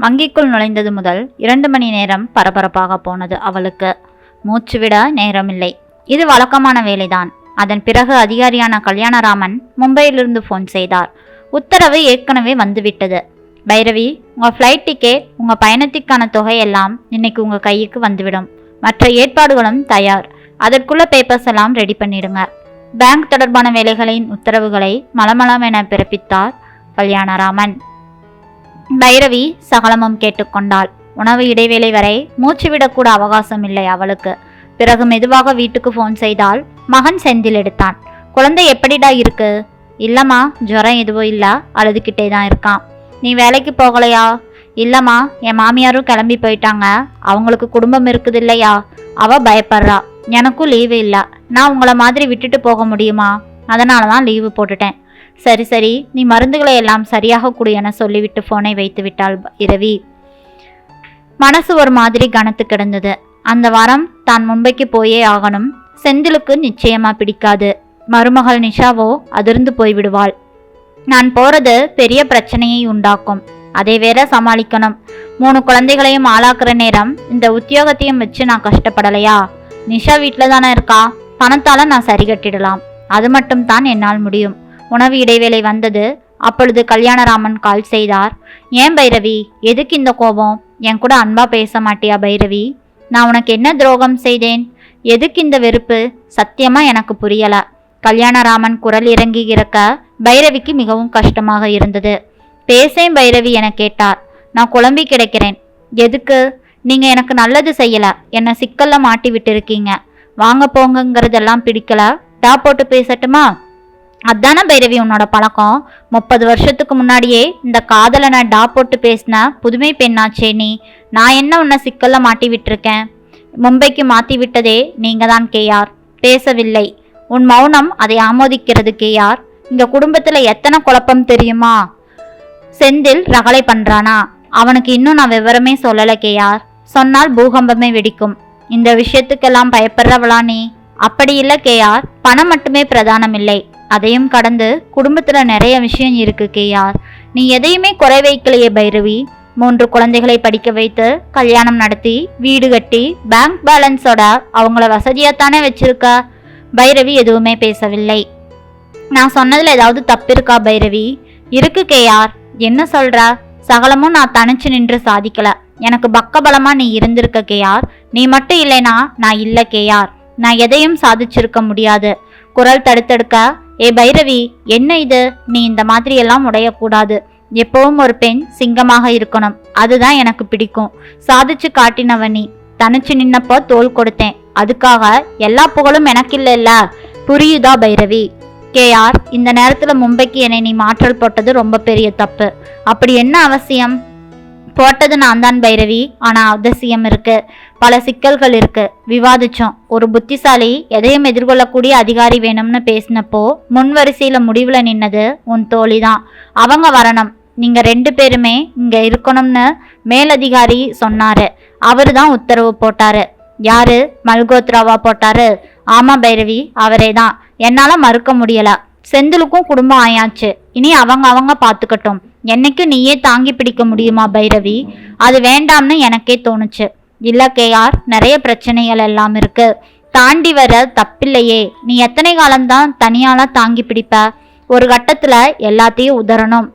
வங்கிக்குள் நுழைந்தது முதல் இரண்டு மணி நேரம் பரபரப்பாக போனது அவளுக்கு. மூச்சு விட நேரமில்லை. இது வழக்கமான வேலைதான். அதன் பிறகு அதிகாரியான கல்யாணராமன் மும்பையிலிருந்து ஃபோன் செய்தார். உத்தரவு ஏற்கனவே வந்துவிட்டது. பைரவி உங்கள் ஃப்ளைட் டிக்கெட் உங்கள் பயணத்திற்கான தொகையெல்லாம் இன்னைக்கு உங்கள் கைக்கு வந்துவிடும். மற்ற ஏற்பாடுகளும் தயார். அதற்குள்ள பேப்பர்ஸ் எல்லாம் ரெடி பண்ணிடுங்க. பேங்க் தொடர்பான வேலைகளின் உத்தரவுகளை மலமளம் என பிறப்பித்தார் கல்யாணராமன். பைரவி சகலமும் கேட்டுக்கொண்டாள். உணவு இடைவேளை வரை மூச்சு விடக்கூட அவகாசம் இல்லை அவளுக்கு. பிறகு மெதுவாக வீட்டுக்கு ஃபோன் செய்தால் மகன் செந்தில் எடுத்தான். குழந்தை எப்படிடா இருக்கு? இல்லம்மா ஜுரம் எதுவும் இல்லை. அழுதுகிட்டே தான் இருக்கான். நீ வேலைக்கு போகலையா? இல்லம்மா என் மாமியாரும் கிளம்பி போயிட்டாங்க. அவங்களுக்கு குடும்பம் இருக்குது இல்லையா அவ பயப்படுறா. எனக்கும் லீவு இல்லை. நான் உங்களை மாதிரி விட்டுட்டு போக முடியுமா? அதனால தான் லீவு போட்டுட்டேன். சரி சரி நீ மருந்துகளை எல்லாம் சரியாக குடு என சொல்லிவிட்டு போனை வைத்து விட்டாள் இரவி. மனசு ஒரு மாதிரி கனத்து கிடந்தது. அந்த வாரம் தான் மும்பைக்கு போயே ஆகணும். செந்திலுக்கு நிச்சயமா பிடிக்காது. மருமகள் நிஷாவோ அதிர்ந்து போய்விடுவாள். நான் போறது பெரிய பிரச்சனையை உண்டாக்கும். அதை வேற சமாளிக்கணும். மூணு குழந்தைகளையும் ஆளாக்குற நேரம் இந்த உத்தியோகத்தையும் வச்சு நான் கஷ்டப்படலையா? நிஷா வீட்டில் தானே இருக்கா? பணத்தால நான் சரி கட்டிடலாம். அது மட்டும் தான் என்னால் முடியும். உணவு இடைவேளை வந்தது. அப்பொழுது கல்யாணராமன் கால் செய்தார். ஏன் பைரவி எதுக்கு இந்த கோபம்? என் கூட அன்பா பேச மாட்டியா பைரவி? நான் உனக்கு என்ன துரோகம் செய்தேன்? எதுக்கு இந்த வெறுப்பு? சத்தியமா எனக்கு புரியல. கல்யாணராமன் குரல் இறங்கி இறக்க பைரவிக்கு மிகவும் கஷ்டமாக இருந்தது. பேசேன் பைரவி என கேட்டார். நான் குழம்பி கிடக்கிறேன். எதுக்கு? நீங்க எனக்கு நல்லது செய்யல. என்னை சிக்கல்ல மாட்டி விட்டுருக்கீங்க. வாங்க போங்கங்கிறதெல்லாம் பிடிக்கல. டா போட்டு பேசட்டுமா? அதான பைரவி உன்னோட பழக்கம்? முப்பது வருஷத்துக்கு முன்னாடியே இந்த காதலை நான் டா போட்டு பேசின புதுமை பெண்ணாச்சே நீ. நான் என்ன உன்னை சிக்கல்ல மாட்டி விட்டுருக்கேன்? மும்பைக்கு மாத்தி விட்டதே நீங்க தான் கேஆர் பேசவில்லை. உன் மௌனம் அதை ஆமோதிக்கிறது கேஆர் இந்த குடும்பத்துல எத்தனை குழப்பம் தெரியுமா? செந்தில் ரகளை பண்றானா? அவனுக்கு இன்னும் நான் விவரமே சொல்லல கேஆர் சொன்னால் பூகம்பமே வெடிக்கும். இந்த விஷயத்துக்கெல்லாம் பயப்படுறவளா நீ? அப்படி இல்லை கேஆர் பணம் மட்டுமே பிரதானம் இல்லை அதையும் கடந்து குடும்பத்தில் நிறைய விஷயம் இருக்கு கேயார் நீ எதையுமே குறை வைக்கலையே பைரவி. மூன்று குழந்தைகளை படிக்க வைத்து கல்யாணம் நடத்தி வீடு கட்டி பேங்க் பேலன்ஸோட அவங்கள வசதியாகத்தானே வச்சிருக்க? பைரவி எதுவுமே பேசவில்லை. நான் சொன்னதில் ஏதாவது தப்பு இருக்கா பைரவி? இருக்கு கேயார் என்ன சொல்கிற சகலமும் நான் தனிச்சு நின்று சாதிக்கல. எனக்கு பக்கபலமா நீ இருந்திருக்க கேயார் நீ மட்டும் இல்லைனா நான் இல்லை கேயார் நான் எதையும் சாதிச்சிருக்க முடியாது. குரல் தடுத்தெடுக்க ஏ பைரவி என்ன இது? நீ இந்த மாதிரி எல்லாம் உடையக்கூடாது. எப்பவும் ஒரு பெண் சிங்கமாக இருக்கணும். அதுதான் எனக்கு பிடிக்கும். சாதிச்சு காட்டினவ நீ. தனிச்சு நின்னப்போ தோல் கொடுத்தேன். அதுக்காக எல்லா புகழும் எனக்கு இல்லைல்ல புரியுதா பைரவி? கேஆர் இந்த நேரத்துல மும்பைக்கு என்னை நீ மாற்றல் போட்டது ரொம்ப பெரிய தப்பு. அப்படி என்ன அவசியம்? போட்டது நான் தான் பைரவி. ஆனா அவசியம் இருக்கு. பல சிக்கல்கள் இருக்கு. விவாதிச்சோம். ஒரு புத்திசாலி எதையும் எதிர்கொள்ளக்கூடிய அதிகாரி வேணும்னு பேசினப்போ முன் வரிசையில முடிவுல நின்னது உன் தோழி தான் அவங்க வரணும். நீங்க ரெண்டு பேருமே இங்க இருக்கணும்னு மேலதிகாரி சொன்னாரு. அவரு தான் உத்தரவு போட்டாரு. யாரு? மல்கோத்ராவா போட்டாரு. ஆமா பைரவி அவரே தான் என்னால மறுக்க முடியல. செந்திலுக்கும் குடும்பம் ஆயாச்சு. இனி அவங்க அவங்க பார்த்துக்கட்டும் என்னைக்கு நீயே தாங்கி பிடிக்க முடியுமா பைரவி? அது வேண்டாம்னு எனக்கே தோணுச்சு. இல்லை கேஆர் நிறைய பிரச்சனைகள் எல்லாம் இருக்கு. தாண்டி வர தப்பில்லையே. நீ எத்தனை காலம்தான் தனியாலாம் தாங்கி பிடிப்ப? ஒரு கட்டத்தில் எல்லாத்தையும் உதறணும்.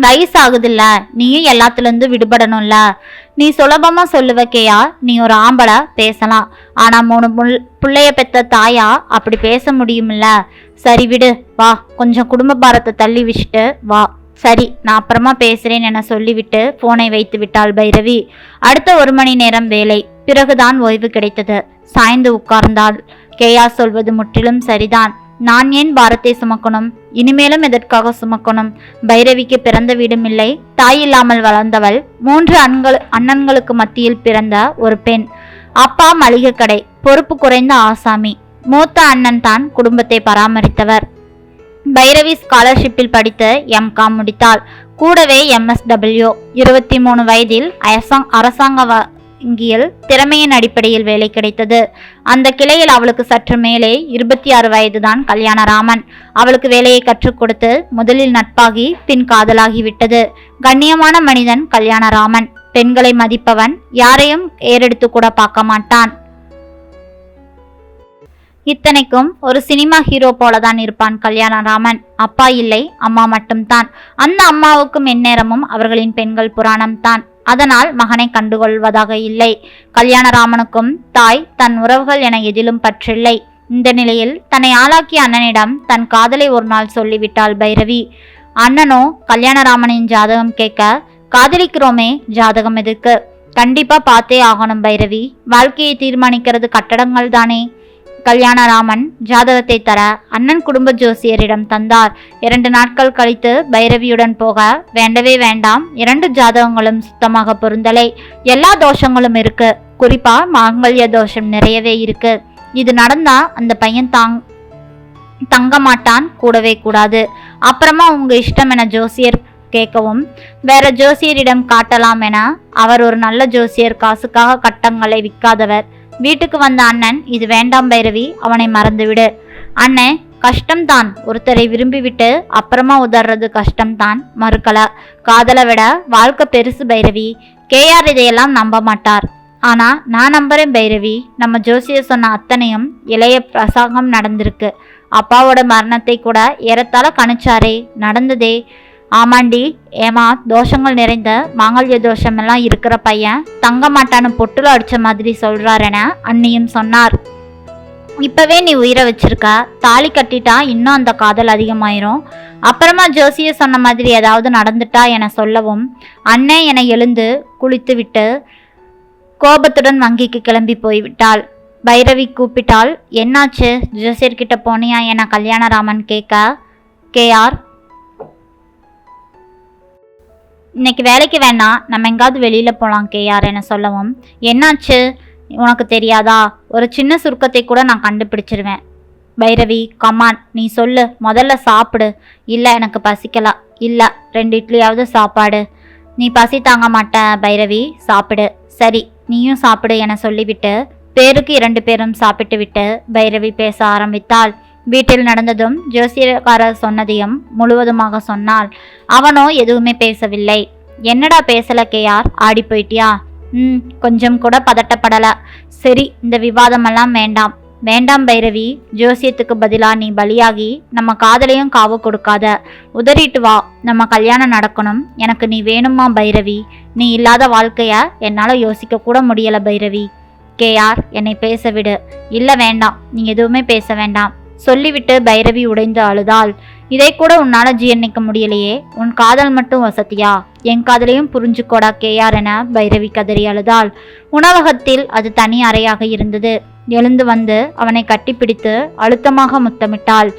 வயசாகுதுல்ல. நீயும் எல்லாத்துலேருந்து விடுபடணும்ல. நீ சுலபமா சொல்லுவ கேயா. நீ ஒரு ஆம்பளை பேசலாம். ஆனா மூணு புள் பிள்ளைய பெத்த தாயா அப்படி பேச முடியும்ல. சரி விடு வா. கொஞ்சம் குடும்ப பாரத்தை தள்ளி வச்சுட்டு வா. சரி நான் அப்புறமா பேசுறேன் என சொல்லிவிட்டு போனை வைத்து விட்டாள் பைரவி. அடுத்த ஒரு மணி நேரம் வேலை. பிறகுதான் ஓய்வு கிடைத்தது. சாய்ந்து உட்கார்ந்தாள். கேயா சொல்வது முற்றிலும் சரிதான். நான் ஏன் பாரத்தை சுமக்கணும்? இனிமேலும் எதற்காக சுமக்கணும்? பைரவிக்கு பிறந்த வீடும் இல்லை தாய் இல்லாமல் வளர்ந்தவள் மூன்று அண்கள் அண்ணன்களுக்கு மத்தியில் பிறந்த ஒரு பெண். அப்பா மளிகை கடை பொறுப்பு குறைந்த ஆசாமி. மூத்த அண்ணன் தான் குடும்பத்தை பராமரித்தவர். பைரவி ஸ்காலர்ஷிப்பில் படித்து எம்காம் முடித்தாள். கூடவே எம்எஸ்டபிள்யூ இருபத்தி மூணு வயதில் அரசாங்க அரசாங்க திறமையின் அடிப்படையில் வேலை கிடைத்தது. அந்த கிளையில் அவளுக்கு சற்று மேலே இருபத்தி ஆறு வயதுதான் கல்யாணராமன். அவளுக்கு வேலையை கற்றுக் கொடுத்து முதலில் நட்பாகி பின் காதலாகிவிட்டது. கண்ணியமான மனிதன் கல்யாணராமன். பெண்களை மதிப்பவன் யாரையும் ஏறெடுத்து கூட பார்க்க மாட்டான். இத்தனைக்கும் ஒரு சினிமா ஹீரோ போலதான் இருப்பான் கல்யாணராமன். அப்பா இல்லை அம்மா மட்டும்தான். அந்த அம்மாவுக்கும் எந்நேரமும் அவர்களின் பெண்கள் புராணம்தான். அதனால் மகனை கண்டுகொள்வதாக இல்லை. கல்யாணராமனுக்கும் தாய் தன் உறவுகள் என எதிலும் பற்றில்லை. இந்த நிலையில் தன்னை ஆளாக்கிய அண்ணனிடம் தன் காதலை ஒரு நாள் சொல்லிவிட்டாள் பைரவி. அண்ணனோ கல்யாணராமனின் ஜாதகம் கேட்க காதலிக்கிறோமே ஜாதகம் எதுக்கு? கண்டிப்பா பார்த்தே ஆகணும் பைரவி. வாழ்க்கையை தீர்மானிக்கிறது கட்டடங்கள் தானே கல்யாணராமன் ஜாதகத்தை தர அண்ணன் குடும்ப ஜோசியரிடம் தந்தார். இரண்டு நாட்கள் கழித்து பைரவியுடன் போக வேண்டவே வேண்டாம். இரண்டு ஜாதகங்களும் சுத்தமாக பொருந்தலை. எல்லா தோஷங்களும் இருக்கு. குறிப்பா மாங்கல்ய தோஷம் நிறையவே இருக்கு. இது நடந்தா அந்த பையன் தாங் தங்க மாட்டான். கூடவே கூடாது. அப்புறமா உங்க இஷ்டம் என ஜோசியர் கேட்கவும் வேற ஜோசியரிடம் காட்டலாம் என அவர் ஒரு நல்ல ஜோசியர். காசுக்காக கட்டங்களை விற்காதவர். வீட்டுக்கு வந்த அண்ணன் இது வேண்டாம் பைரவி அவனை மறந்துவிடு. அண்ணே கஷ்டம்தான். ஒருத்தரை விரும்பிவிட்டு அப்புறமா உதறது கஷ்டம்தான். மறுக்கல. காதலை விட வாழ்க்கை பெருசு பைரவி. கேஆர் இதையெல்லாம் நம்ப மாட்டார். ஆனா நான் நம்புறேன் பைரவி நம்ம ஜோசியர் சொன்ன அத்தனையும் இளைய பிரசாகம் நடந்திருக்கு. அப்பாவோட மரணத்தை கூட ஏறத்தாழ கணிச்சாரே நடந்ததே. ஆமாண்டி ஏமா தோஷங்கள் நிறைந்த மாங்கல்ய தோஷமெல்லாம் இருக்கிற பையன் தங்க மாட்டான்னு பொட்டுல அடிச்ச மாதிரி சொல்றாரென அண்ணியும் சொன்னார். இப்பவே நீ உயிரை வச்சிருக்க தாலி கட்டிட்டா இன்னும் அந்த காதல் அதிகமாயிரும். அப்புறமா ஜோசிய சொன்ன மாதிரி ஏதாவது நடந்துட்டா என சொல்லவும் அண்ணே என எழுந்து குளித்து விட்டு கோபத்துடன் வங்கிக்கு கிளம்பி போய்விட்டாள். பைரவி கூப்பிட்டாள் என்னாச்சு? ஜோசியர்கிட்ட போனியா? என கல்யாணராமன் கேட்க கேஆர் இன்னைக்கு வேலைக்கு வேணாம். நம்ம எங்காவது வெளியில் போகலாம் கேஆர் என சொல்லவும். என்னாச்சு? உனக்கு தெரியாதா? ஒரு சின்ன சுருக்கத்தை கூட நான் கண்டுபிடிச்சிருவேன். பைரவி கமான் நீ சொல்லு. முதல்ல சாப்பிடு. இல்லை எனக்கு பசிக்கலாம் இல்லை ரெண்டு இட்லியாவது சாப்பாடு. நீ பசி தாங்க மாட்ட பைரவி. சாப்பிடு. சரி நீயும் சாப்பிடு என சொல்லிவிட்டு பேருக்கு இரண்டு பேரும் சாப்பிட்டு விட்டு பைரவி பேச ஆரம்பித்தாள். வீட்டில் நடந்ததும் ஜோசியக்காரர் சொன்னதையும் முழுவதுமாக சொன்னாள். அவனோ எதுவுமே பேசவில்லை. என்னடா பேசல கேயார்? ஆடி போயிட்டியா? ம் கொஞ்சம் கூட பதட்டப்படல. சரி இந்த விவாதமெல்லாம் வேண்டாம். வேண்டாம் பைரவி ஜோசியத்துக்கு பதிலா நீ பலியாகி நம்ம காதலையும் காவு கொடுக்காத. உதறிட்டு வா. நம்ம கல்யாணம் நடக்கணும். எனக்கு நீ வேணுமா பைரவி? நீ இல்லாத வாழ்க்கைய என்னால யோசிக்க கூட முடியல பைரவி. கேஆர் என்னை பேச விடு. இல்ல வேண்டாம். நீ எதுவுமே பேச வேண்டாம். சொல்லிவிட்டு பைரவி உடைந்து அழுதாள் இதை கூட உன்னால ஜீரணிக்க முடியலையே. உன் காதல் மட்டும் வசதியா? என் காதலையும் புரிஞ்சுக்கோடா கேயார் என பைரவி கதறி அழுதாள். உணவகத்தில் அது தனி அறையாக இருந்தது. எழுந்து வந்து அவனை கட்டிப்பிடித்து அழுத்தமாக முத்தமிட்டாள்.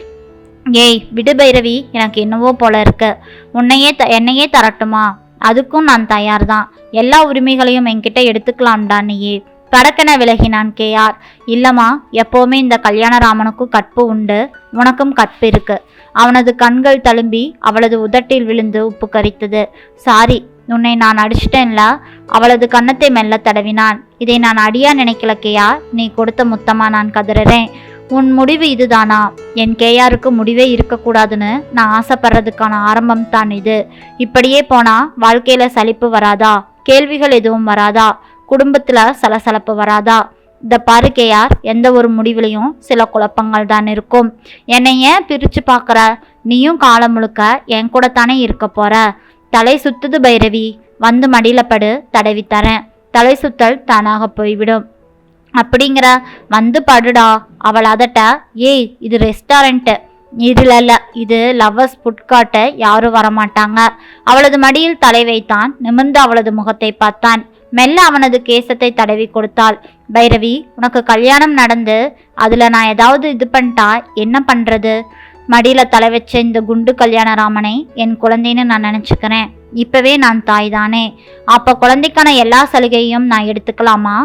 ஏய் விடு பைரவி எனக்கு என்னவோ போல இருக்கு. உன்னையே த என்னையே தரட்டுமா? அதுக்கும் நான் தயார்தான். எல்லா உரிமைகளையும் என்கிட்ட எடுத்துக்கலாம்டா நீயே. கடக்கென விலகினான் கேஆர் இல்லம்மா எப்போவுமே இந்த கல்யாணராமனுக்கும் கற்பு உண்டு உனக்கும் கற்பு இருக்கு. அவனது கண்கள் தழும்பி அவளது உதட்டில் விழுந்து உப்பு கரித்தது. சாரி உன்னை நான் அடிச்சிட்டேன்ல. அவளது கன்னத்தை மெல்ல தடவினான். இதை நான் அடியா நினைக்கல கேயா நீ கொடுத்த முத்தமா நான் கதறேன் உன் முடிவு இதுதானா? என் கேயாருக்கு முடிவே இருக்கக்கூடாதுன்னு நான் ஆசைப்படுறதுக்கான ஆரம்பம் தான் இது. இப்படியே போனா வாழ்க்கையில சலிப்பு வராதா? கேள்விகள் எதுவும் வராதா? குடும்பத்தில் சலசலப்பு வராதா? இந்த பாருக்கையார் எந்த ஒரு முடிவுலையும் சில குழப்பங்கள் தான் இருக்கும். என்னை ஏன் பிரிச்சு பார்க்குற? நீயும் காலம் முழுக்க என் கூட தானே இருக்க போற? தலை சுத்துது பைரவி. வந்து மடியில் படு தடவி தரேன். தலை சுத்தல் தானாக போய்விடும். அப்படிங்கிற வந்து படுடா. அவள் அதட்ட ஏய் இது ரெஸ்டாரண்ட்டு இதுலல்ல இது லவ்வர்ஸ் புட்காட்ட யாரும் வரமாட்டாங்க. அவளது மடியில் தலை வைத்தான். நிமிர்ந்து அவளது முகத்தை பார்த்தான். மெல்ல அவனது கேசத்தை தடவி கொடுத்தாள். பைரவி உனக்கு கல்யாணம் நடந்து அதுல நான் ஏதாவது இது பண்ணிட்டா என்ன பண்றது? மடியில தலை வச்ச இந்த குண்டு கல்யாணராமனை என் குழந்தைன்னு நான் நினச்சிக்கிறேன். இப்பவே நான் தாய் தானே அப்போ குழந்தைக்கான எல்லா சலுகையும் நான் எடுத்துக்கலாமா?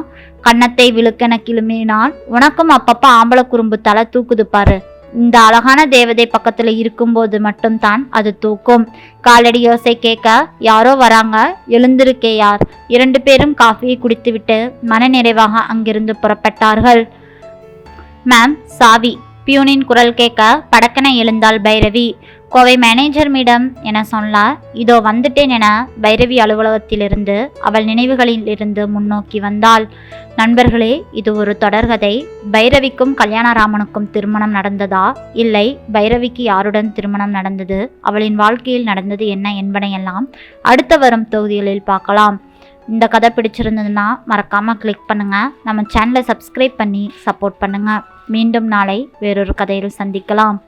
கன்னத்தை விழுக்கென கிளுமினால் உனக்கும் அப்பப்போ ஆம்பளை குறும்பு தலை தூக்குது பாரு. இந்த அழகான தேவதை பக்கத்தில் இருக்கும்போது மட்டும்தான் அது தூக்கும். காலடி யோசை கேட்க யாரோ வராங்க? எழுந்திருக்கே யார்? இரண்டு பேரும் காஃபியை குடித்துவிட்டு மனநிறைவாக அங்கிருந்து புறப்பட்டார்கள். மேம் சாவி. பியூனின் குரல் கேட்க படக்கனை எழுந்தாள் பைரவி. கோவை மேனேஜர் மீடம் என சொன்னார் இதோ வந்துட்டேன் என பைரவி அலுவலகத்திலிருந்து அவள் நினைவுகளில் இருந்து முன்னோக்கி வந்தாள். நண்பர்களே இது ஒரு தொடர்கதை. பைரவிக்கும் கல்யாணராமனுக்கும் திருமணம் நடந்ததா? இல்லை பைரவிக்கு யாருடன் திருமணம் நடந்தது? அவளின் வாழ்க்கையில் நடந்தது என்ன என்பனையெல்லாம் அடுத்த வரும் தொகுதிகளில் பார்க்கலாம். இந்த கதை பிடிச்சிருந்ததுன்னா மறக்காமல் கிளிக் பண்ணுங்கள் நம்ம சேனலை சப்ஸ்கிரைப் பண்ணி சப்போர்ட் பண்ணுங்கள் மீண்டும் நாளை வேறொரு கதையில் சந்திக்கலாம்.